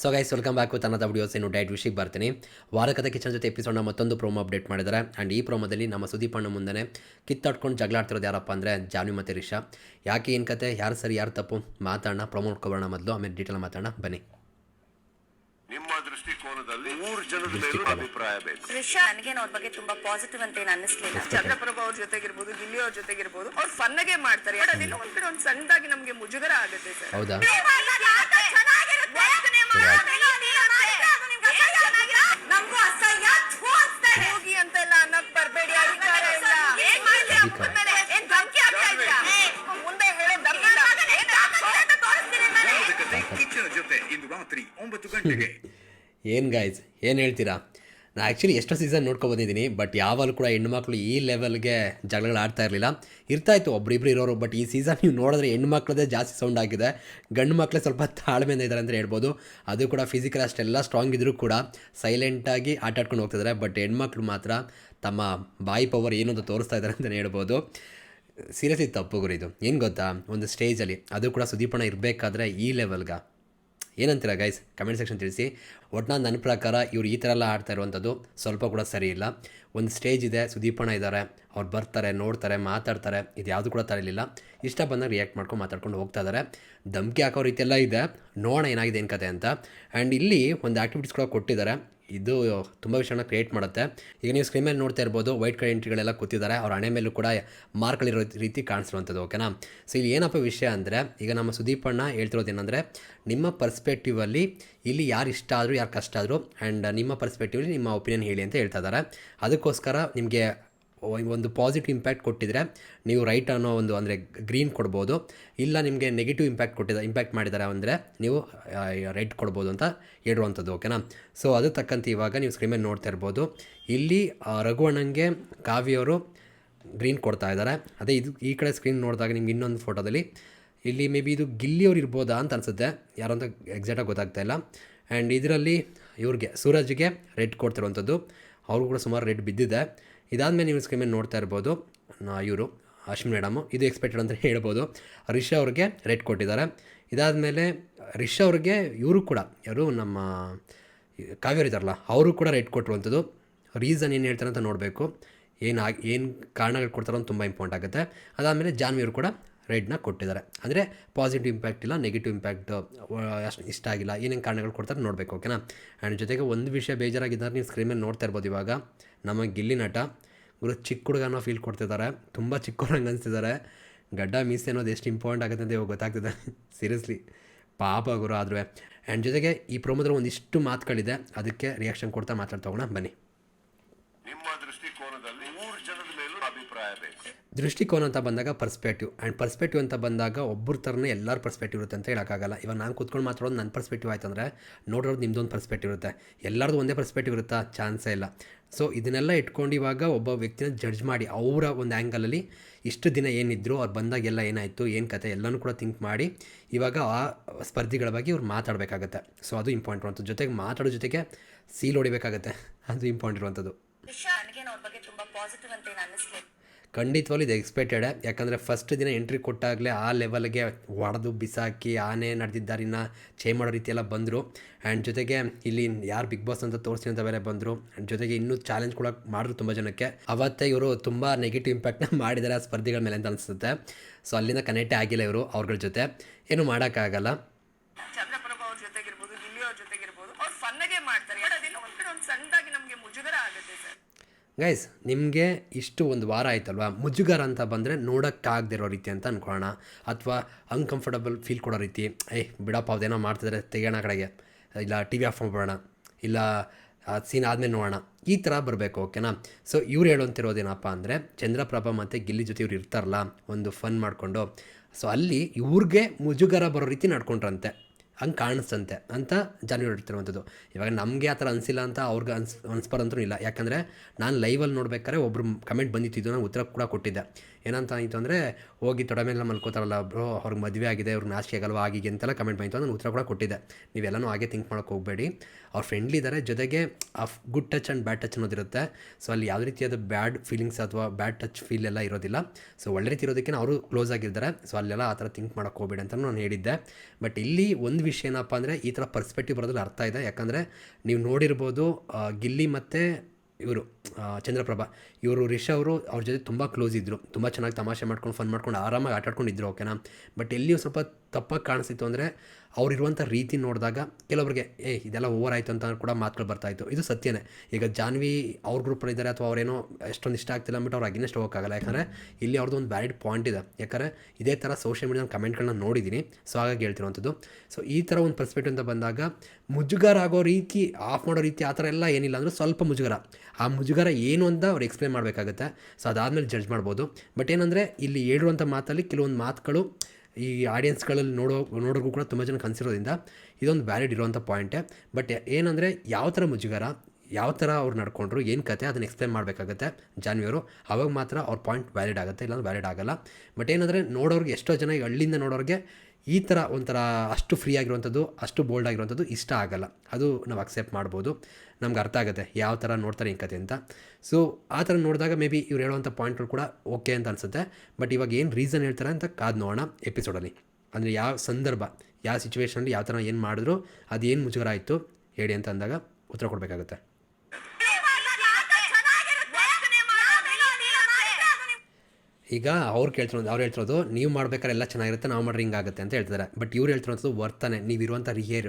So guys welcome back with ಅನ್ನದ videos ಇನ್ನು diet ವಿಷಯಕ್ಕೆ ಬರ್ತೀನಿ. ವಾರಕದ ಕಿಚನ್ ಜೊತೆ ಎಪಿಸೋಡ್ನ ಮತ್ತೊಂದು ಪ್ರೋಮೋ ಅಪ್ಡೇಟ್ ಮಾಡಿದ್ದಾರೆ. ಆ್ಯಂಡ್ ಈ ಪ್ರೋಮೋದಲ್ಲಿ ನಮ್ಮ ಸುದೀಪ್ ಅಣ್ಣ ಮುಂದೆ ಕಿತ್ತಾಡ್ಕೊಂಡು ಜಗಳ ಆಡ್ತಿರೋದು ಯಾರಪ್ಪ ಅಂದರೆ ಜಾನ್ವಿ ಮತ್ತು ರಿಷಾ. ಯಾಕೆ ಏನು ಕತೆ? ಯಾರು ಸರಿ ಯಾರು ತಪ್ಪು? ಮಾತಾಡೋಣ ಪ್ರೋಮೋ ನೋಡ್ಕೊಬೋಣ ಮೊದಲು ಆಮೇಲೆ ಡೀಟೇಲ್ ಮಾತಾಡೋಣ. ಬನ್ನಿ. ನಿಮ್ಮ ದೃಷ್ಟಿಕೋನದಲ್ಲಿ ಮೂರು ಜನದ ಮೇಲೂ ಅಭಿಪ್ರಾಯ ಬೇಕು. ರಿಷಾ ನನಗೇನು ಅವ್ರ ಬಗ್ಗೆ ತುಂಬಾ ಪಾಸಿಟಿವ್ ಅಂತ ಏನು ಅನ್ನಿಸ್ಲಿಲ್ಲ. ಚಂದ್ರಪ್ರಭಾ ಅವ್ರ ಜೊತೆಗಿರ್ಬೋದು ಗಿಲ್ಲಿ ಅವ್ರ ಜೊತೆಗಿರ್ಬೋದು ಅವ್ರು ಫನ್ನಗೆ ಮಾಡ್ತಾರೆ. ಬಟ್ ಅದೆಲ್ಲ ಒಂದ್ ಕಡೆ ಒಂದ್ ಸಣ್ಣದಾಗಿ ನಮ್ಗೆ ಮುಜುಗರ ಆಗುತ್ತೆ ಸರ್. ಹೌದಾ ನಮಗೂ ಅಸಹ್ಯ ಥು ಅನ್ಸ್ತಾರೆ. ಹೋಗಿ ಅಂತೆಲ್ಲ ಅನ್ನಕ್ ಬರ್ಬೇಡಿ ಅಧಿಕಾರ ಏನ್ ಏನು ಗಾಯ್ಸ್ ಏನು ಹೇಳ್ತೀರಾ? ನಾನು ಆ್ಯಕ್ಚುಲಿ ಎಷ್ಟೋ ಸೀಸನ್ ನೋಡ್ಕೊಬಂದಿದ್ದೀನಿ ಬಟ್ ಯಾವಾಗಲೂ ಕೂಡ ಹೆಣ್ಮಕ್ಳು ಈ ಲೆವೆಲ್ಗೆ ಜಗಳಗಳು ಆಡ್ತಾ ಇರಲಿಲ್ಲ. ಇರ್ತಾಯಿತ್ತು ಒಬ್ರಿಬ್ರು ಇರೋರು ಬಟ್ ಈ ಸೀಸನ್ ನೀವು ನೋಡಿದ್ರೆ ಹೆಣ್ಮಕ್ಳದೇ ಜಾಸ್ತಿ ಸೌಂಡ್ ಆಗಿದೆ. ಗಂಡು ಮಕ್ಕಳೇ ಸ್ವಲ್ಪ ತಾಳ್ಮೆಯಿಂದ ಇದ್ದಾರೆ ಅಂತ ಹೇಳ್ಬೋದು. ಅದು ಕೂಡ ಫಿಸಿಕಲ್ ಅಷ್ಟೆಲ್ಲ ಸ್ಟ್ರಾಂಗ್ ಇದ್ದರೂ ಕೂಡ ಸೈಲೆಂಟಾಗಿ ಆಟ ಆಡ್ಕೊಂಡು ಹೋಗ್ತಿದ್ದಾರೆ ಬಟ್ ಹೆಣ್ಮಕ್ಳು ಮಾತ್ರ ತಮ್ಮ ಬಾಯಿ ಪವರ್ ಏನು ಅಂತ ತೋರಿಸ್ತಾ ಇದ್ದಾರೆ ಅಂತಲೇ ಹೇಳ್ಬೋದು. ಸೀರಿಯಸ್ಲಿ ತಪ್ಪು ಇದು. ಏನು ಗೊತ್ತಾ? ಒಂದು ಸ್ಟೇಜಲ್ಲಿ ಅದು ಕೂಡ ಸುದೀಪಣ ಇರಬೇಕಾದ್ರೆ ಈ ಲೆವೆಲ್ಗ ಏನಂತೀರ ಗೈಸ್ ಕಮೆಂಟ್ ಸೆಕ್ಷನ್ ತಿಳಿಸಿ. ಒಟ್ಟು ನನ್ನ ಪ್ರಕಾರ ಇವ್ರು ಈ ಥರ ಎಲ್ಲ ಆಡ್ತಾ ಇರುವಂಥದ್ದು ಸ್ವಲ್ಪ ಕೂಡ ಸರಿ ಇಲ್ಲ. ಒಂದು ಸ್ಟೇಜ್ ಇದೆ, ಸುದೀಪಣ್ಣ ಇದ್ದಾರೆ ಅವ್ರು ಬರ್ತಾರೆ, ನೋಡ್ತಾರೆ, ಮಾತಾಡ್ತಾರೆ, ಇದು ಯಾವುದು ಕೂಡ ತರಲಿಲ್ಲ ಇಷ್ಟ ಬಂದಾಗ ರಿಯಾಕ್ಟ್ ಮಾಡ್ಕೊಂಡು ಮಾತಾಡ್ಕೊಂಡು ಹೋಗ್ತಾ ಇದ್ದಾರೆ ಧಮ್ಕಿ ಹಾಕೋ ರೀತಿಯೆಲ್ಲ ಇದೆ. ನೋಡೋಣ ಏನಾಗಿದೆ ಏನು ಕತೆ ಅಂತ. ಆ್ಯಂಡ್ ಇಲ್ಲಿ ಒಂದು ಆ್ಯಕ್ಟಿವಿಟೀಸ್ ಕೂಡ ಕೊಟ್ಟಿದ್ದಾರೆ ಇದು ತುಂಬ ವಿಷಯನ ಕ್ರಿಯೇಟ್ ಮಾಡುತ್ತೆ. ಈಗ ನೀವು ಸ್ಕ್ರೀನ್ ಮೇಲೆ ನೋಡ್ತಾ ಇರ್ಬೋದು ವೈಟ್ ಕಲರ್ ಎಂಟ್ರಿಗಳೆಲ್ಲ ಕೂತಿದ್ದಾರೆ. ಅವ್ರ ಹಣೆ ಮೇಲೂ ಕೂಡ ಮಾರ್ಕ್ಗಳಿರೋ ರೀತಿ ಕಾಣಿಸಿರುವಂಥದ್ದು ಓಕೆನಾ ಸೊ ಇಲ್ಲಿ ಏನಪ್ಪ ವಿಷಯ ಅಂದರೆ, ಈಗ ನಮ್ಮ ಸುದೀಪಣ್ಣ ಹೇಳ್ತಿರೋದು ಏನಂದರೆ ನಿಮ್ಮ ಪರ್ಸ್ಪೆಕ್ಟಿವಲ್ಲಿ ಇಲ್ಲಿ ಯಾರು ಇಷ್ಟ ಆದರೂ, ಯಾರು ಕಷ್ಟ ಆದರೂ ಆ್ಯಂಡ್ ನಿಮ್ಮ ಪರ್ಸ್ಪೆಕ್ಟಿವಲ್ಲಿ ನಿಮ್ಮ ಒಪಿನಿಯನ್ ಹೇಳಿ ಅಂತ ಹೇಳ್ತಾ ಇದ್ದಾರೆ. ಅದಕ್ಕೋಸ್ಕರ ನಿಮಗೆ ಒಂದು ಪಾಸಿಟಿವ್ ಇಂಪ್ಯಾಕ್ಟ್ ಕೊಟ್ಟಿದ್ರೆ ನೀವು ರೈಟ್ ಅನ್ನೋ ಒಂದು ಅಂದರೆ ಗ್ರೀನ್ ಕೊಡ್ಬೋದು. ಇಲ್ಲ ನಿಮಗೆ ನೆಗೆಟಿವ್ ಇಂಪ್ಯಾಕ್ಟ್ ಕೊಟ್ಟಿದ್ದ ಇಂಪ್ಯಾಕ್ಟ್ ಮಾಡಿದ್ದಾರೆ ಅಂದರೆ ನೀವು ರೆಡ್ ಕೊಡ್ಬೋದು ಅಂತ ಹೇಳುವಂಥದ್ದು ಓಕೆನಾ ಸೊ ಅದು ತಕ್ಕಂತೆ ಇವಾಗ ನೀವು ಸ್ಕ್ರೀನ್ ನೋಡ್ತಾ ಇರ್ಬೋದು. ಇಲ್ಲಿ ರಘುವಣ್ಣಂಗೆ ಕಾವ್ಯವರು ಗ್ರೀನ್ ಕೊಡ್ತಾ ಇದ್ದಾರೆ ಅದೇ ಇದು ಈ ಕಡೆ ಸ್ಕ್ರೀನ್ ನೋಡಿದಾಗ ನಿಮ್ಗೆ ಇನ್ನೊಂದು ಫೋಟೋದಲ್ಲಿ ಇಲ್ಲಿ ಮೇ ಬಿ ಇದು ಗಿಲ್ಲಿಯವ್ರು ಇರ್ಬೋದಾ ಅಂತ ಅನಿಸುತ್ತೆ. ಯಾರು ಅಂತ ಎಕ್ಸಾಕ್ಟಾಗಿ ಗೊತ್ತಾಗ್ತಾ ಇಲ್ಲ. ಆ್ಯಂಡ್ ಇದರಲ್ಲಿ ಇವ್ರಿಗೆ, ಸೂರಜ್ಗೆ ರೆಡ್ ಕೊಡ್ತಿರುವಂಥದ್ದು. ಅವ್ರಿಗೂ ಕೂಡ ಸುಮಾರು ರೇಟ್ ಬಿದ್ದಿದೆ. ಇದಾದಮೇಲೆ ನೀವು ಸ್ಕ್ರೀನ್ ಮೇಲೆ ನೋಡ್ತಾ ಇರ್ಬೋದು. ಇವರು ಅಶ್ವಿನ್ ಮೇಡಮು ಇದು ಎಕ್ಸ್ಪೆಕ್ಟೆಡ್ ಅಂತ ಹೇಳ್ಬೋದು. ರಿಷಾ ಅವ್ರಿಗೆ ರೇಟ್ ಕೊಟ್ಟಿದ್ದಾರೆ. ಇದಾದಮೇಲೆ ರಿಷಾ ಅವ್ರಿಗೆ ಇವರು ಕೂಡ, ಯಾರು ನಮ್ಮ ಕಾವೇರಿ ಇದ್ದಾರಲ್ಲ ಅವರು ಕೂಡ ರೇಟ್ ಕೊಟ್ಟಿರುವಂಥದ್ದು. ರೀಸನ್ ಏನು ಹೇಳ್ತಾರೆ ಅಂತ ನೋಡಬೇಕು. ಏನು ಏನು ಕಾರಣಗಳು ಕೊಡ್ತಾರೋ ಅಂತ ತುಂಬ ಇಂಪಾರ್ಟೆಂಟ್ ಆಗುತ್ತೆ. ಅದಾದಮೇಲೆ ಜಾನ್ವಿಯವರು ಕೂಡ ರೆಡ್ನ ಕೊಟ್ಟಿದ್ದಾರೆ. ಅಂದರೆ ಪಾಸಿಟಿವ್ ಇಂಪ್ಯಾಕ್ಟ್ ಇಲ್ಲ ನೆಗೆಟಿವ್ ಇಂಪ್ಯಾಕ್ಟ್ ಅಷ್ಟು ಇಷ್ಟ ಆಗಿಲ್ಲ, ಏನೇನು ಕಾರಣಗಳು ಕೊಡ್ತಾರೆ ನೋಡಬೇಕು ಓಕೆನಾ ಆ್ಯಂಡ್ ಜೊತೆಗೆ ಒಂದು ವಿಷಯ ಬೇಜಾರಾಗಿದ್ದಾರೆ, ನೀವು ಸ್ಕ್ರೀನ್ ಮೇಲೆ ನೋಡ್ತಾ ಇರ್ಬೋದು ಇವಾಗ. ನಮ್ಮ ಗಿಲ್ಲಿ ನಟ, ಗುರು ಚಿಕ್ಕ ಹುಡುಗನ ಫೀಲ್ ಕೊಡ್ತಿದ್ದಾರೆ, ತುಂಬ ಚಿಕ್ಕವ್ರಂಗೆ ಅನಿಸ್ತಿದ್ದಾರೆ. ಗಡ್ಡ ಮೀಸೆ ಅನ್ನೋದು ಎಷ್ಟು ಇಂಪಾರ್ಟೆಂಟ್ ಆಗುತ್ತೆ ಅಂತ ಇವಾಗ ಗೊತ್ತಾಗ್ತಿದೆ. ಸೀರಿಯಸ್ಲಿ ಪಾಪ ಗುರು ಆದ್ರೂ ಆ್ಯಂಡ್ ಜೊತೆಗೆ ಈ ಪ್ರೋಮೋದಲ್ಲಿ ಒಂದಿಷ್ಟು ಮಾತುಗಳಿದೆ, ಅದಕ್ಕೆ ರಿಯಾಕ್ಷನ್ ಕೊಡ್ತಾ ಮಾತಾಡ್ತಾ ಹೋಗೋಣ, ಬನ್ನಿ. ನಿಮ್ಮ ದೃಷ್ಟಿಕೋನದಲ್ಲಿ ದೃಷ್ಟಿಕೋನ ಅಂತ ಬಂದಾಗ ಪರ್ಸ್ಪೆಕ್ಟಿವ್ ಆ್ಯಂಡ್ ಪರ್ಸ್ಪೆಕ್ಟಿವ್ ಅಂತ ಬಂದಾಗ ಒಬ್ಬರ ಥರನೇ ಎಲ್ಲರ ಪರ್ಸ್ಪೆಕ್ಟಿವ್ ಇರುತ್ತೆ ಅಂತ ಹೇಳೋಕ್ಕಾಗಲ್ಲ. ಇವಾಗ ನಾನು ಕೂತ್ಕೊಂಡು ಮಾತಾಡೋದು ನನ್ನ ಪರ್ಸ್ಪೆಕ್ಟಿವ್ ಆಯ್ತು ಅಂದರೆ ನಿಮ್ಮದೊಂದು ಪರ್ಸ್ಪೆಕ್ಟಿವ್ ಇರುತ್ತೆ. ಎಲ್ಲರದು ಒಂದೇ ಪರ್ಸ್ಪೆಕ್ಟಿವ್ ಇರುತ್ತಾ? ಚಾನ್ಸೇ ಇಲ್ಲ. ಸೊ ಇದನ್ನೆಲ್ಲ ಇಟ್ಕೊಂಡು ಇವಾಗ ಒಬ್ಬ ವ್ಯಕ್ತಿನ ಜಡ್ಜ್ ಮಾಡಿ ಅವರ ಒಂದು ಆ್ಯಂಗಲಲ್ಲಿ ಇಷ್ಟು ದಿನ ಏನಿದ್ರು ಅವ್ರು ಬಂದಾಗೆಲ್ಲ ಏನಾಯಿತು, ಏನು ಕತೆ ಎಲ್ಲನೂ ಕೂಡ ಥಿಂಕ್ ಮಾಡಿ ಇವಾಗ ಆ ಸ್ಪರ್ಧಿಗಳ ಬಗ್ಗೆ ಇವ್ರು ಮಾತಾಡಬೇಕಾಗತ್ತೆ. ಸೊ ಅದು ಇಂಪಾರ್ಟೆಂಟ್ ಇರುವಂಥದ್ದು. ಜೊತೆಗೆ ಮಾತಾಡೋ ಜೊತೆಗೆ ಸೀಲ್ ಹೊಡಿಬೇಕಾಗತ್ತೆ. ಅದು ಇಂಪಾರ್ಟೆಂಟ್ ಇರುವಂಥದ್ದು. ಖಂಡಿತವಾಗ್ಲೂ ಇದು ಎಕ್ಸ್ಪೆಕ್ಟೆಡ್ ಯಾಕಂದರೆ ಫಸ್ಟ್ ದಿನ ಎಂಟ್ರಿ ಕೊಟ್ಟಾಗಲೇ ಆ ಲೆವೆಲ್ಗೆ ಹೊಡೆದು ಬಿಸಾಕಿ ಆನೆ ನಡೆದಿದ್ದಾರೆ ಇನ್ನು ಚೇ ಮಾಡೋ ರೀತಿ ಎಲ್ಲ ಬಂದರು. ಆ್ಯಂಡ್ ಜೊತೆಗೆ ಇಲ್ಲಿ ಯಾರು ಬಿಗ್ ಬಾಸ್ ಅಂತ ತೋರಿಸಿ ಅಂತ ಬೇರೆ ಬಂದರು. ಆ್ಯಂಡ್ ಜೊತೆಗೆ ಇನ್ನೂ ಚಾಲೆಂಜ್ ಕೂಡ ಮಾಡಿದ್ರು ತುಂಬ ಜನಕ್ಕೆ. ಅವತ್ತೇ ಇವರು ತುಂಬ ನೆಗೆಟಿವ್ ಇಂಪ್ಯಾಕ್ಟ್ನ ಮಾಡಿದ್ದಾರೆ ಆ ಸ್ಪರ್ಧಿಗಳ ಮೇಲೆ ಅಂತ ಅನಿಸುತ್ತೆ. ಸೊ ಅಲ್ಲಿಂದ ಕನೆಕ್ಟೇ ಆಗಿಲ್ಲ ಇವರು ಅವ್ರಗಳ ಜೊತೆ. ಏನು ಮಾಡೋಕ್ಕಾಗಲ್ಲ. ಮಾಡ್ತಾರೆ. ಸಣ್ಣದಾಗಿ ನಮಗೆ ಮುಜುಗರ ಆಗುತ್ತೆ ಸರ್. ಗೈಸ್ ನಿಮಗೆ ಇಷ್ಟು ಒಂದು ವಾರ ಆಯ್ತಲ್ವಾ? ಮುಜುಗರ ಅಂತ ಬಂದರೆ ನೋಡೋಕ್ಕಾಗದಿರೋ ರೀತಿ ಅಂತ ಅಂದ್ಕೊಳ್ಳೋಣ ಅಥವಾ ಅನ್ಕಂಫರ್ಟಬಲ್ ಫೀಲ್ ಕೊಡೋ ರೀತಿ. ಏಯ್, ಬಿಡಪ್ಪ ಅದೇನೋ ಮಾಡ್ತಿದ್ರೆ ತೆಗೋಣ ಕಡೆಗೆ. ಇಲ್ಲ ಟಿ ವಿ ಆಫ್ ಮಾಡ್ಬಿಡೋಣ. ಇಲ್ಲ, ಆ ಸೀನ್ ಆದಮೇಲೆ ನೋಡೋಣ. ಈ ಥರ ಬರಬೇಕು ಓಕೆನಾ ಸೊ ಇವ್ರು ಹೇಳುವಂತಿರೋದೇನಪ್ಪ ಅಂದರೆ, ಚಂದ್ರಪ್ರಭಾ ಮತ್ತು ಗಿಲ್ಲಿ ಜೊತೆ ಇವ್ರು ಇರ್ತಾರಲ್ಲ, ಒಂದು ಫನ್ ಮಾಡಿಕೊಂಡು. ಸೊ ಅಲ್ಲಿ ಇವ್ರಿಗೆ ಮುಜುಗರ ಬರೋ ರೀತಿ ನಡ್ಕೊಂಡ್ರಂತೆ. ಹಂಗೆ ಕಾಣಿಸ್ತಂತೆ ಅಂತ ಜನ ಹೇಳ್ತಿರುವಂಥದ್ದು. ಇವಾಗ ನಮಗೆ ಆ ಥರ ಅನಿಸಿಲ್ಲ ಅಂತ ಅವ್ರಿಗೆ ಅನ್ಸ್ ಅನ್ಸ್ಬಾರಂತೂ ಇಲ್ಲ. ಯಾಕಂದರೆ ನಾನು ಲೈವಲ್ಲಿ ನೋಡ್ಬೇಕಾದ್ರೆ ಒಬ್ರು ಕಮೆಂಟ್ ಬಂದಿತ್ತು ನಾನು ಉತ್ತರ ಕೂಡ ಕೊಟ್ಟಿದ್ದೆ. ಏನಂತ ಆಯಿತು ಅಂದರೆ, ಹೋಗಿ ತೊಡೆ ಮೇಲೆ ಮಲ್ಕೋತಾರಲ್ಲ ಬ್ರೋ, ಅವ್ರಿಗೆ ಮದುವೆ ಆಗಿದೆ, ಅವ್ರಿಗೆ ನಾಚಿಕೆ ಆಗಲ್ವ ಆಗಿಗೆ ಅಂತೆಲ್ಲ ಕಮೆಂಟ್ ಬಂದಿತ್ತು ನಾನು ಉತ್ತರ ಕೂಡ ಕೊಟ್ಟಿದ್ದೆ. ನೀವೆಲ್ಲನೂ ಹಾಗೆ ಥಿಂಕ್ ಮಾಡೋಕೆ ಹೋಗಬೇಡಿ. ಅವ್ರು ಫ್ರೆಂಡ್ಲಿ ಇದ್ದಾರೆ ಜೊತೆಗೆ ಆ good touch and bad touch ಅನ್ನೋದಿರುತ್ತೆ so ಅಲ್ಲಿ ಯಾವುದೇ ರೀತಿಯಾದ ಬ್ಯಾಡ್ ಫೀಲಿಂಗ್ಸ್ ಅಥವಾ ಬ್ಯಾಡ್ ಟಚ್ ಫೀಲ್ ಎಲ್ಲ ಇರೋದಿಲ್ಲ. ಸೊ ಒಳ್ಳೆ ರೀತಿ ಇರೋದಕ್ಕೆ ಅವರು ಕ್ಲೋಸ್ ಆಗಿರ್ತಾರೆ. ಸೊ ಅಲ್ಲೆಲ್ಲ ಆ ಥರ ಥಿಂಕ್ ಮಾಡೋಕೆ ಹೋಗಬೇಡಿ ಅಂತ ನಾನು ಹೇಳಿದ್ದೆ. ಬಟ್ ಇಲ್ಲಿ ಒಂದು ವಿಷಯ ಏನಪ್ಪ ಅಂದರೆ ಈ ಥರ ಪರ್ಸ್ಪೆಕ್ಟಿವ್ ಬರೋದ್ರಲ್ಲಿ ಅರ್ಥ ಇದೆ. ಯಾಕಂದರೆ ನೀವು ನೋಡಿರ್ಬೋದು ಗಿಲ್ಲಿ ಮತ್ತು ಇವರು. ಚಂದ್ರಪ್ರಭಾ, ಇವರು ರಿಷ ಅವರು ಅವ್ರ ಜೊತೆ ತುಂಬ ಕ್ಲೋಸ್ ಇದ್ದರು ತುಂಬ ಚೆನ್ನಾಗಿ ತಮಾಷೆ ಮಾಡ್ಕೊಂಡು ಫನ್ ಮಾಡ್ಕೊಂಡು, ಆರಾಮಾಗಿ ಆಟಾಡ್ಕೊಂಡಿದ್ರು ಓಕೆನಾ ಬಟ್ ಎಲ್ಲಿಯೂ ಸ್ವಲ್ಪ ತಪ್ಪಾಗಿ ಕಾಣಿಸ್ತಿತ್ತು ಅಂದರೆ ಅವರಿರುವಂಥ ರೀತಿ ನೋಡಿದಾಗ ಕೆಲವರಿಗೆ, ಏ, ಇದೆಲ್ಲ ಓವರ್ ಆಯಿತು ಅಂತ ಕೂಡ ಮಾತುಗಳು ಬರ್ತಾಯಿತ್ತು ಇದು ಸತ್ಯನೇ. ಈಗ ಜಾನ್ವಿ ಅವ್ರ ಗ್ರೂಪಲ್ಲಿ ಇದ್ದಾರೆ ಅಥವಾ ಅವರೇನೋ ಎಷ್ಟೊಂದು ಇಷ್ಟ ಆಗ್ತಿಲ್ಲ ಅಂದ್ಬಿಟ್ಟು ಅವ್ರು ಅಗೇನೆಸ್ಟ್ ಹೋಗೋಕ್ಕಾಗಲ್ಲ ಯಾಕಂದರೆ ಇಲ್ಲಿ ಅವ್ರದ್ದು ಒಂದು ವ್ಯಾಲಿಡ್ ಪಾಯಿಂಟ್ ಇದೆ. ಯಾಕಂದರೆ ಇದೇ ಥರ ಸೋಷಿಯಲ್ ಮೀಡಿಯಾ ಕಮೆಂಟ್ಗಳನ್ನ ನೋಡಿದ್ದೀನಿ ಸೊ ಹಾಗಾಗಿ ಹೇಳ್ತಿರೋವಂಥದ್ದು. ಸೊ ಈ ಥರ ಒಂದು ಪರ್ಸ್ಪೆಕ್ಟಿವ್ ಅಂತ ಬಂದಾಗ, ಮುಜುಗರ ಆಗೋ ರೀತಿ ಆಫ್ ಮಾಡೋ ರೀತಿ ಆ ಥರ ಎಲ್ಲ ಏನಿಲ್ಲ ಅಂದರೆ ಸ್ವಲ್ಪ ಮುಜುಗರ. ಆ ಮುಜುಗರ ಏನು ಅಂತ ಅವ್ರು ಎಕ್ಸ್ಪ್ಲೇನ್ ಮಾಡಬೇಕಾಗುತ್ತೆ. ಸೊ ಅದಾದಮೇಲೆ ಜಡ್ಜ್ ಮಾಡ್ಬೋದು. ಬಟ್ ಏನಂದರೆ, ಇಲ್ಲಿ ಹೇಳಿರುವಂಥ ಮಾತಲ್ಲಿ ಕೆಲವೊಂದು ಮಾತುಗಳು ಈ ಆಡಿಯನ್ಸ್ಗಳಲ್ಲಿ ನೋಡೋ, ನೋಡೋರ್ಗೂ ಕೂಡ ತುಂಬ ಜನ ಕನ್ಸಿರೋದ್ರಿಂದ ಇದೊಂದು ವ್ಯಾಲಿಡ್ ಇರುವಂಥ ಪಾಯಿಂಟೇ ಬಟ್ ಏನಂದರೆ, ಯಾವ ಥರ ಮುಜುಗರ, ಯಾವ ಥರ ಅವ್ರು ನಡ್ಕೊಂಡ್ರು, ಏನು ಕತೆ ಅದನ್ನು ಎಕ್ಸ್ಪ್ಲೇನ್ ಮಾಡಬೇಕಾಗತ್ತೆ ಜಾನ್ವಿಯವರು ಅವಾಗ ಮಾತ್ರ ಅವ್ರ ಪಾಯಿಂಟ್ ವ್ಯಾಲಿಡ್ ಆಗುತ್ತೆ, ಇಲ್ಲಾಂದ್ರೆ ವ್ಯಾಲಿಡ್ ಆಗಲ್ಲ. ಬಟ್ ಏನಂದರೆ, ನೋಡೋರಿಗೆ ಎಷ್ಟೋ ಜನ ಹಳ್ಳಿಯಿಂದ ನೋಡೋರಿಗೆ ಈ ಥರ ಒಂಥರ ಅಷ್ಟು ಫ್ರೀ ಆಗಿರುವಂಥದ್ದು, ಅಷ್ಟು ಬೋಲ್ಡ್ ಆಗಿರುವಂಥದ್ದು ಇಷ್ಟ ಆಗಲ್ಲ. ಅದು ನಾವು ಅಕ್ಸೆಪ್ಟ್ ಮಾಡ್ಬೋದು. ನಮ್ಗೆ ಅರ್ಥ ಆಗುತ್ತೆ ಯಾವ ಥರ ನೋಡ್ತಾರೆ ಈ ಕತೆ ಅಂತ. ಸೊ ಆ ಥರ ನೋಡಿದಾಗ ಮೇ ಬಿ ಇವ್ರು ಹೇಳುವಂಥ ಪಾಯಿಂಟ್ಗಳು ಕೂಡ ಓಕೆ ಅಂತ ಅನಿಸುತ್ತೆ. ಬಟ್ ಇವಾಗ ಏನು ರೀಸನ್ ಹೇಳ್ತಾರೆ ಅಂತ ಕಾದು ನೋಡೋಣ ಎಪಿಸೋಡಲ್ಲಿ ಅಂದರೆ ಯಾವ ಸಂದರ್ಭ, ಯಾವ ಸಿಚುವೇಷನಲ್ಲಿ ಯಾವ ಥರ ಏನು ಮಾಡಿದ್ರು ಅದು ಏನು ಮುಜುಗರ ಆಯಿತು, ಹೇಳಿ ಅಂತ ಅಂದಾಗ ಉತ್ತರ ಕೊಡಬೇಕಾಗುತ್ತೆ. ಈಗ ಅವ್ರು ಕೇಳ್ತಿರೋದು, ಅವ್ರು ಹೇಳ್ತಿರೋದು, ನೀವು ಮಾಡ್ಬೇಕಾದ್ರೆ ಎಲ್ಲ ಚೆನ್ನಾಗಿರುತ್ತೆ, ನಾವು ಮಾಡ್ರಿ ಹಿಂಗಾಗುತ್ತೆ ಅಂತ ಹೇಳ್ತಿದ್ದಾರೆ ಬಟ್ ಇವ್ರು ಹೇಳ್ತಿರೋದು ವರ್ತನೆ, ನೀವು ಇರುವಂಥ ರಿಹೇರ್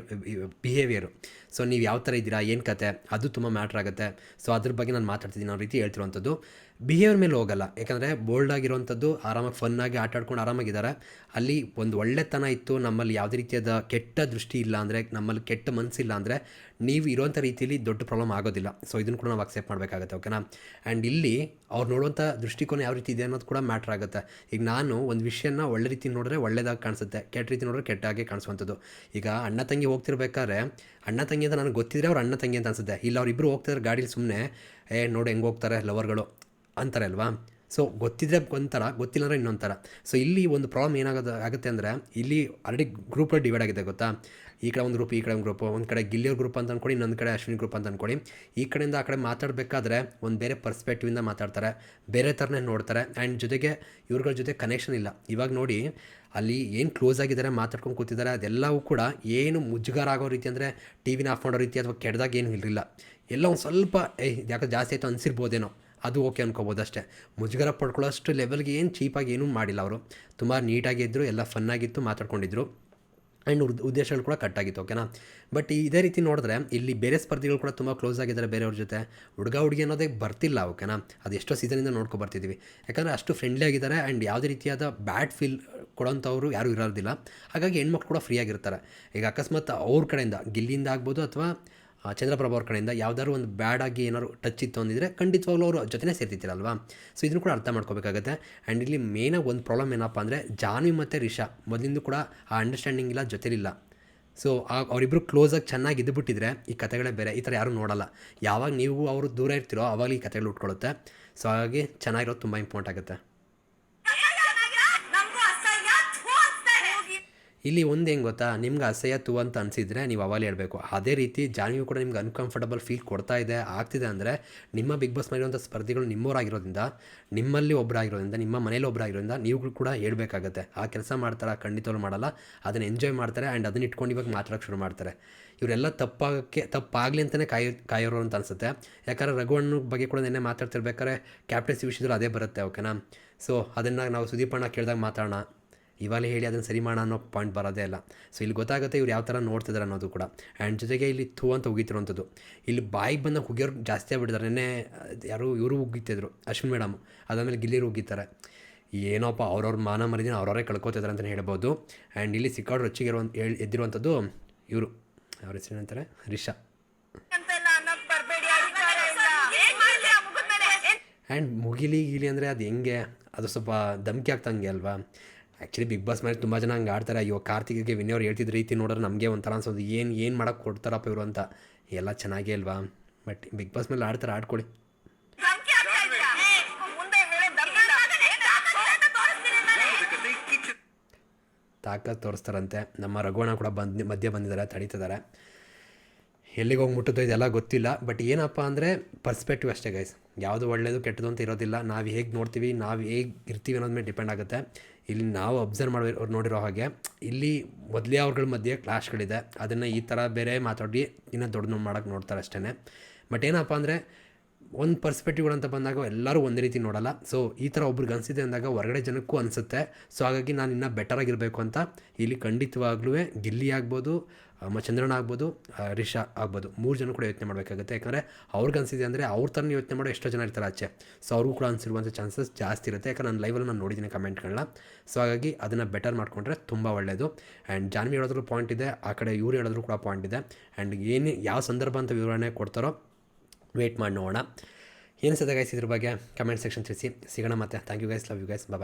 ಬಿಹೇವಿಯರು ಸೊ ನೀವು ಯಾವ ಥರ ಇದ್ದೀರಾ, ಏನು ಕತೆ, ಅದು ತುಂಬ ಮ್ಯಾಟ್ರ್ ಆಗುತ್ತೆ. ಸೊ ಅದ್ರ ಬಗ್ಗೆ ನಾನು ಮಾತಾಡ್ತಿದ್ದೀನಿ ಅನ್ನೋ ರೀತಿ ಹೇಳ್ತಿರುವಂಥದ್ದು. ಬಿಹೇವಿಯರ್ ಮೇಲೆ ಹೋಗಲ್ಲ. ಯಾಕಂದರೆ ಬೋಲ್ಡ್ ಆಗಿರುವಂಥದ್ದು, ಆರಾಮಾಗಿ ಫನ್ನಾಗಿ ಆಟ ಆಡ್ಕೊಂಡು ಆರಾಮಾಗಿದ್ದಾರೆ. ಅಲ್ಲಿ ಒಂದು ಒಳ್ಳೆತನ ಇತ್ತು, ನಮ್ಮಲ್ಲಿ ಯಾವುದೇ ರೀತಿಯಾದ ಕೆಟ್ಟ ದೃಷ್ಟಿ ಇಲ್ಲ ಅಂದರೆ, ನಮ್ಮಲ್ಲಿ ಕೆಟ್ಟ ಮನಸ್ಸಿಲ್ಲ ಅಂದರೆ, ನೀವು ಇರುವಂಥ ರೀತಿಯಲ್ಲಿ ದೊಡ್ಡ ಪ್ರಾಬ್ಲಮ್ ಆಗೋದಿಲ್ಲ. ಸೊ ಇದನ್ನು ಕೂಡ ನಾವು ಅಕ್ಸೆಪ್ಟ್ ಮಾಡಬೇಕಾಗತ್ತೆ ಓಕೆನಾ ಆ್ಯಂಡ್ ಇಲ್ಲಿ ಅವ್ರು ನೋಡುವಂಥ ದೃಷ್ಟಿಕೋನ ಯಾವ ರೀತಿ ಇದೆ ಅನ್ನೋದು ಕೂಡ ಮ್ಯಾಟ್ರ್ ಆಗುತ್ತೆ. ಈಗ ನಾನು ಒಂದು ವಿಷಯನ ಒಳ್ಳೆ ರೀತಿ ನೋಡಿದ್ರೆ ಒಳ್ಳೆದಾಗಿ ಕಾಣಿಸುತ್ತೆ, ಕೆಟ್ಟ ರೀತಿ ನೋಡಿದ್ರೆ ಕೆಟ್ಟಾಗೆ ಕಾಣಿಸುವಂಥದ್ದು. ಈಗ ಅಣ್ಣ ತಂಗಿ ಹೋಗ್ತಿರ್ಬೇಕಾದ್ರೆ, ಅಣ್ಣ ತಂಗಿ ಅಂತ ನನಗೆ ಗೊತ್ತಿದ್ರೆ ಅವ್ರು ಅಣ್ಣ ತಂಗಿ ಅಂತ ಅನ್ಸುತ್ತೆ. ಇಲ್ಲ ಅವ್ರಿಬ್ಬರು ಹೋಗ್ತಾರೆ ಗಾಡೀಲಿ ಸುಮ್ಮನೆ ಏ, ನೋಡಿ ಹೆಂಗೆ ಹೋಗ್ತಾರೆ ಲವರ್ಗಳು? ಅಂತಾರೆ ಅಲ್ವಾ? ಸೊ ಗೊತ್ತಿದ್ರೆ ಒಂಥರ ಗೊತ್ತಿಲ್ಲ ಅಂದರೆ ಇನ್ನೊಂಥರ. ಸೊ ಇಲ್ಲಿ ಒಂದು ಪ್ರಾಬ್ಲಮ್ ಏನಾಗೋದು, ಆಗುತ್ತೆ ಅಂದರೆ, ಇಲ್ಲಿ ಆಲ್ರೆಡಿ ಗ್ರೂಪಲ್ಲಿ ಡಿವೈಡ್ ಆಗಿದೆ ಗೊತ್ತಾ? ಈ ಕಡೆ ಒಂದು ಗ್ರೂಪ್ ಈ ಕಡೆ ಒಂದು ಗ್ರೂಪ್ ಒಂದು ಕಡೆ ಗಿಲ್ಲಿಯರ್ ಗ್ರೂಪ್ ಅಂತ ಅಂದ್ಕೊಳ್ಳಿ ಇನ್ನೊಂದು ಕಡೆ ಅಶ್ವಿನಿ ಗ್ರೂಪ್ ಅಂತ ಅಂದ್ಕೊಳ್ಳಿ ಈ ಕಡೆಯಿಂದ ಆ ಕಡೆ ಮಾತಾಡಬೇಕಾದ್ರೆ ಒಂದು ಬೇರೆ ಪರ್ಸ್ಪೆಕ್ಟಿವಿಂದ ಮಾತಾಡ್ತಾರೆ, ಬೇರೆ ಥರನೇ ನೋಡ್ತಾರೆ ಆ್ಯಂಡ್ ಜೊತೆಗೆ ಇವ್ರಗಳ ಜೊತೆ ಕನೆಕ್ಷನ್ ಇಲ್ಲ. ಇವಾಗ ನೋಡಿ, ಅಲ್ಲಿ ಏನು ಕ್ಲೋಸ್ ಆಗಿದ್ದಾರೆ ಮಾತಾಡ್ಕೊಂಡು ಕೂತಿದ್ದಾರೆ, ಅದೆಲ್ಲವೂ ಕೂಡ ಏನು ಮುಜುಗಾರ ಆಗೋ ರೀತಿ ಅಂದರೆ ಟಿ ವಿನ ಆಫ್ ಮಾಡೋ ರೀತಿ ಅಥವಾ ಕೆಡ್ದಾಗ ಏನು ಇರಲಿಲ್ಲ. ಎಲ್ಲ ಒಂದು ಸ್ವಲ್ಪ ಏಯ್ ಯಾಕೆ ಜಾಸ್ತಿ ಆಯಿತು ಅನಿಸಿರ್ಬೋದೇನೋ. ಅದು ಓಕೆ ಅನ್ಕೋಬೋದು ಅಷ್ಟೇ. ಮುಜುಗರ ಪಡ್ಕೊಳ್ಳೋಷ್ಟು ಲೆವೆಲ್ಗೆ ಏನು ಚೀಪಾಗಿ ಏನೂ ಮಾಡಿಲ್ಲ ಅವರು. ತುಂಬ ನೀಟಾಗಿದ್ದರು ಎಲ್ಲ ಫನ್ನಾಗಿತ್ತು ಮಾತಾಡ್ಕೊಂಡಿದ್ರು. ಆ್ಯಂಡ್ ಉದ್ದೇಶಗಳು ಕೂಡ ಕಟ್ಟಾಗಿತ್ತು ಓಕೆನಾ ಬಟ್ ಇದೇ ರೀತಿ ನೋಡಿದ್ರೆ ಇಲ್ಲಿ ಬೇರೆ ಸ್ಪರ್ಧಿಗಳು ಕೂಡ ತುಂಬ ಕ್ಲೋಸ್ ಆಗಿದ್ದಾರೆ ಬೇರೆಯವ್ರ ಜೊತೆ. ಹುಡುಗ ಹುಡುಗಿ ಅನ್ನೋದೇ ಬರ್ತಿಲ್ಲ ಓಕೆನಾ ಅದು ಎಷ್ಟೋ ಸೀಸನಿಂದ ನೋಡ್ಕೊ ಬರ್ತಿದ್ದೀವಿ ಯಾಕಂದರೆ ಅಷ್ಟು ಫ್ರೆಂಡ್ಲಿ ಆಗಿದ್ದಾರೆ ಆ್ಯಂಡ್ ಯಾವುದೇ ರೀತಿಯಾದ ಬ್ಯಾಡ್ ಫೀಲ್ ಕೊಡೋಂಥವ್ರು ಯಾರೂ ಇರೋದಿಲ್ಲ. ಹಾಗಾಗಿ ಹೆಣ್ಮಕ್ಳು ಕೂಡ ಫ್ರೀ ಆಗಿರ್ತಾರೆ. ಈಗ ಅಕಸ್ಮಾತ್ ಅವ್ರ ಕಡೆಯಿಂದ, ಗಿಲ್ಲಿಯಿಂದ ಆಗ್ಬೋದು ಅಥವಾ ಚಂದ್ರಪ್ರಭಾ ಅವ್ರ ಕಡೆಯಿಂದ ಯಾವ್ದಾದ್ರು ಒಂದು ಬ್ಯಾಡ್ ಆಗಿ ಏನಾದ್ರು ಟಚ್ ಇತ್ತು ಅಂದಿದ್ರೆ ಖಂಡಿತವಾಗ್ಲೂ ಅವರು ಜೊತೆನೇ ಸೇರ್ತಿತ್ತಿರಲ್ವಾ ಸೊ ಇದನ್ನು ಕೂಡ ಅರ್ಥ ಮಾಡ್ಕೋಬೇಕಾಗುತ್ತೆ. ಆ್ಯಂಡ್ ಇಲ್ಲಿ ಮೇನಾಗಿ ಒಂದು ಪ್ರಾಬ್ಲಮ್ ಏನಪ್ಪ ಅಂದರೆ ಜಾನ್ವಿ ಮತ್ತು ರಿಷಾ ಮೊದಲಿಂದ ಕೂಡ ಆ ಅಂಡರ್ಸ್ಟ್ಯಾಂಡಿಂಗ್ ಇಲ್ಲ, ಜೊತೆಲಿಲ್ಲ. ಸೊ ಆ ಅವರಿಬ್ಬರು ಕ್ಲೋಸಾಗಿ ಚೆನ್ನಾಗಿ ಇದ್ದುಬಿಟ್ಟಿದ್ರೆ ಈ ಕಥೆಗಳೇ ಬೇರೆ, ಈ ಥರ ಯಾರೂ ನೋಡಲ್ಲ. ಯಾವಾಗ ನೀವು ಅವರು ದೂರ ಇರ್ತೀರೋ ಆವಾಗ ಈ ಕಥೆಗಳು ಉಟ್ಕೊಳ್ಳುತ್ತೆ ಸೊ ಹಾಗಾಗಿ ಚೆನ್ನಾಗಿರೋದು ತುಂಬ ಇಂಪಾರ್ಟೆಂಟ್ ಆಗುತ್ತೆ ನಮಗೂ ಅಸಹ್ಯ ಥು ಅನ್ಸ್ತಾ ಇದೆ. ಇಲ್ಲಿ ಒಂದು ಹೆಂಗೆ ಗೊತ್ತಾ? ನಿಮ್ಗೆ ಅಸಹ್ಯ ಅಂತ ಅನಿಸಿದ್ರೆ ನೀವು ಅವಾಗಲೇ ಹೇಳಬೇಕು. ಅದೇ ರೀತಿ ಜಾನ್ವಿ ಕೂಡ ನಿಮ್ಗೆ ಅನ್ಕಂಫರ್ಟಬಲ್ ಫೀಲ್ ಕೊಡ್ತಾ ಇದೆ, ಆಗ್ತಿದೆ ಅಂದರೆ ನಿಮ್ಮ ಬಿಗ್ ಬಾಸ್ ಮಾಡಿರುವಂಥ ಸ್ಪರ್ಧಿಗಳು ನಿಮ್ಮವರಾಗಿರೋದ್ರಿಂದ, ನಿಮ್ಮಲ್ಲಿ ಒಬ್ಬರಾಗಿರೋದ್ರಿಂದ ನಿಮ್ಮ ಮನೇಲಿ ಒಬ್ಬರಾಗಿರೋದ್ರಿಂದ ನೀವು ಕೂಡ ಹೇಳಬೇಕಾಗತ್ತೆ. ಆ ಕೆಲಸ ಮಾಡ್ತಾರೆ? ಖಂಡಿತವಾಗ್ಲೂ ಮಾಡಲ್ಲ. ಅದನ್ನು ಎಂಜಾಯ್ ಮಾಡ್ತಾರೆ ಆ್ಯಂಡ್ ಅದನ್ನ ಇಟ್ಕೊಂಡು ಇವಾಗ ಮಾತಾಡೋಕ್ಕೆ ಶುರು ಮಾಡ್ತಾರೆ. ಇವರೆಲ್ಲ ತಪ್ಪಾಗಕ್ಕೆ, ತಪ್ಪಾಗಲಿ ಅಂತಲೇ ಕಾಯೋ, ಕಾಯೋರು ಅಂತ ಅನಿಸುತ್ತೆ. ಯಾಕಂದರೆ ರಘುವಣ್ಣ ಬಗ್ಗೆ ಕೂಡ ನೆನ್ನೆ ಮಾತಾಡ್ತಿರ್ಬೇಕಾದ್ರೆ ಕ್ಯಾಪ್ಟನ್ಸಿ ವಿಷಯದಲ್ಲಿ ಅದೇ ಬರುತ್ತೆ ಓಕೆನಾ ಸೊ ಅದನ್ನು ನಾವು ಸುದೀಪಣ್ಣ ಕೇಳಿದಾಗ ಮಾತಾಡೋಣ. ಇವಾಗಲೇ ಹೇಳಿ ಅದನ್ನು ಸರಿ ಮಾಡೋಣ ಅನ್ನೋ ಪಾಯಿಂಟ್ ಬರೋದೇ ಇಲ್ಲ ಸೊ ಇಲ್ಲಿ ಗೊತ್ತಾಗುತ್ತೆ ಇವ್ರು ಯಾವ ಥರ ನೋಡ್ತಿದ್ದಾರೆ ಅನ್ನೋದು ಕೂಡ. ಆ್ಯಂಡ್ ಜೊತೆಗೆ ಇಲ್ಲಿ ಥೂ ಅಂತ ಉಗಿತಿರುವಂಥದ್ದು. ಇಲ್ಲಿ ಬಾಯಿಗೆ ಬಂದ ಹುಗಿಯೋರು ಜಾಸ್ತಿ ಆಗ್ಬಿಟ್ಟಿದ್ದಾರೆ ನೆನ್ನೆ ಯಾರು ಇವರು ಉಗಿತಿದ್ರು, ಅಶ್ವಿನ್ ಮೇಡಮ್ ಅದಾದಮೇಲೆ ಗಿಲ್ಲಿರು ಉಗಿತಾರೆ. ಏನೋಪ್ಪ, ಅವ್ರವ್ರ ಮಾನ ಮರಿದಿನ ಅವ್ರವರೇ ಕಳ್ಕೊತಿದ್ದಾರೆ ಅಂತಲೇ ಹೇಳ್ಬೋದು. ಆ್ಯಂಡ್ ಇಲ್ಲಿ ಸಿಕ್ಕಾಡು ಹೇಳಿ, ಎದ್ದಿರುವಂಥದ್ದು ಇವರು. ಅವ್ರ ಹೆಸರು ಅಂತಾರೆ ರಿಷಾ. ಆ್ಯಂಡ್ ಮುಗಿಲಿ, ಗಿಲಿ ಅಂದರೆ ಅದು ಹೆಂಗೆ? ಅದು ಸ್ವಲ್ಪ ಧಮ್ಕಿ ಆಗ್ತಂಗೆ ಅಲ್ವಾ? ಆ್ಯಕ್ಚುಲಿ ಬಿಗ್ ಬಾಸ್ ಮೇಲೆ ತುಂಬ ಜನ ಹಂಗೆ ಆಡ್ತಾರೆ. ಅಯ್ಯೋ ಕಾರ್ತಿಕ್ಗೆ ವಿನಯವ್ರು ಹೇಳ್ತಿದ್ದ ರೀತಿ ನೋಡಿದ್ರೆ ನಮಗೆ ಒಂಥರ ಅನ್ಸೋದು ಏನು ಏನು ಮಾಡೋಕ್ಕೆ ಕೊಡ್ತಾರಪ್ಪ ಇವರು ಅಂತ. ಎಲ್ಲ ಚೆನ್ನಾಗೇ ಅಲ್ವಾ? ಬಟ್ ಬಿಗ್ ಬಾಸ್ ಮೇಲೆ ಆಡ್ತಾರೆ ಆಡ್ಕೊಳ್ಳಿ. ತಾಕತ್ ತೋರಿಸ್ತಾರಂತೆ. ನಮ್ಮ ರಘುವಣ ಕೂಡ ಬಂದು ಮಧ್ಯೆ ಬಂದಿದ್ದಾರೆ ತಡೀತಿದ್ದಾರೆ. ಎಲ್ಲಿಗೆ ಹೋಗಿ ಮುಟ್ಟುತ್ತೋ ಇದೆಲ್ಲ ಗೊತ್ತಿಲ್ಲ. ಬಟ್ ಏನಪ್ಪ ಅಂದರೆ ಪರ್ಸ್ಪೆಕ್ಟಿವ್ ಅಷ್ಟೇ ಗೈಸ್ ಯಾವುದು ಒಳ್ಳೆಯದು ಕೆಟ್ಟದು ಅಂತ ಇರೋದಿಲ್ಲ. ನಾವು ಹೇಗೆ ನೋಡ್ತೀವಿ ನಾವು ಹೇಗೆ ಇರ್ತೀವಿ ಅನ್ನೋದ ಮೇಲೆ ಡಿಪೆಂಡ್ ಆಗುತ್ತೆ. ಇಲ್ಲಿ ನಾವು ಅಬ್ಸರ್ವ್ ಮಾಡಿ ನೋಡಿರೋ ಹಾಗೆ. ಇಲ್ಲಿ ಮೊದಲೇ ಅವ್ರಗಳ ಮಧ್ಯೆ ಕ್ಲಾಶ್ಗಳಿದೆ ಅದನ್ನು ಈ ಥರ ಬೇರೆ ಮಾತಾಡಿ, ಇನ್ನೂ ದೊಡ್ಡ ಮಾಡೋಕ್ಕೆ ನೋಡ್ತಾರೆ ಅಷ್ಟೇ ಬಟ್ ಏನಪ್ಪ ಅಂದರೆ ಒಂದು ಪರ್ಸ್ಪೆಕ್ಟಿವ್ಗಳು ಅಂತ ಬಂದಾಗ ಎಲ್ಲರೂ ಒಂದೇ ರೀತಿ ನೋಡಲ್ಲ. ಸೊ ಈ ಥರ ಒಬ್ರಿಗೆ ಅನಿಸಿದೆ ಅಂದಾಗ ಹೊರಗಡೆ ಜನಕ್ಕೂ ಅನಿಸುತ್ತೆ. ಸೊ ಹಾಗಾಗಿ ನಾನು ಇನ್ನೂ ಬೆಟರ್ ಆಗಿರಬೇಕು ಅಂತ ಇಲ್ಲಿ ಖಂಡಿತವಾಗ್ಲೂ ಗಿಲ್ಲಿ ಆಗ್ಬೋದು ಚಂದ್ರನ ಆಗ್ಬೋದು ರಿಷಾ ಆಗ್ಬೋದು. ಮೂರು ಜನ ಕೂಡ ಯೋಚನೆ ಮಾಡಬೇಕಾಗುತ್ತೆ. ಯಾಕಂದರೆ ಅವ್ರಿಗೆ ಅನಿಸಿದೆ ಅಂದರೆ ಅವ್ರ ಥರ ಯೋಚನೆ ಮಾಡೋ ಎಷ್ಟೋ ಜನ ಇರ್ತಾರೆ ಆಚೆ. ಸೊ ಅವ್ರಿಗೂ ಕೂಡ ಅನಿಸಿರುವಂಥ ಚಾನ್ಸಸ್ ಜಾಸ್ತಿ ಇರುತ್ತೆ. ಯಾಕಂದ್ರೆ ನಾನು ಲೈವಲ್ಲಿ ನಾನು ನೋಡಿದ್ದೀನಿ ಕಮೆಂಟ್ಗಳನ್ನ ಸೊ ಹಾಗಾಗಿ ಅದನ್ನು ಬೆಟರ್ ಮಾಡಿಕೊಂಡ್ರೆ ತುಂಬ ಒಳ್ಳೆಯದು ಆ್ಯಂಡ್ ಜಾನ್ವಿ ಹೇಳೋದ್ರೂ ಪಾಯಿಂಟ್ ಇದೆ. ಆ ಕಡೆ ಇವ್ರು ಹೇಳಿದ್ರು ಕೂಡ ಪಾಯಿಂಟ್ ಇದೆ. ಆ್ಯಂಡ್ ಏನು, ಯಾವ ಸಂದರ್ಭ ಅಂತ ವಿವರಣೆ ಕೊಡ್ತಾರೋ ವೇಟ್ ಮಾಡಿ ನೋಡೋಣ ಏನು ಗೈಸ್ ಇದ್ರ ಬಗ್ಗೆ ಕಮೆಂಟ್ ಸೆಕ್ಷನ್ ತಿಳಿಸಿ. ಸಿಗೋಣ ಮತ್ತೆ. Thank you guys love you guys bye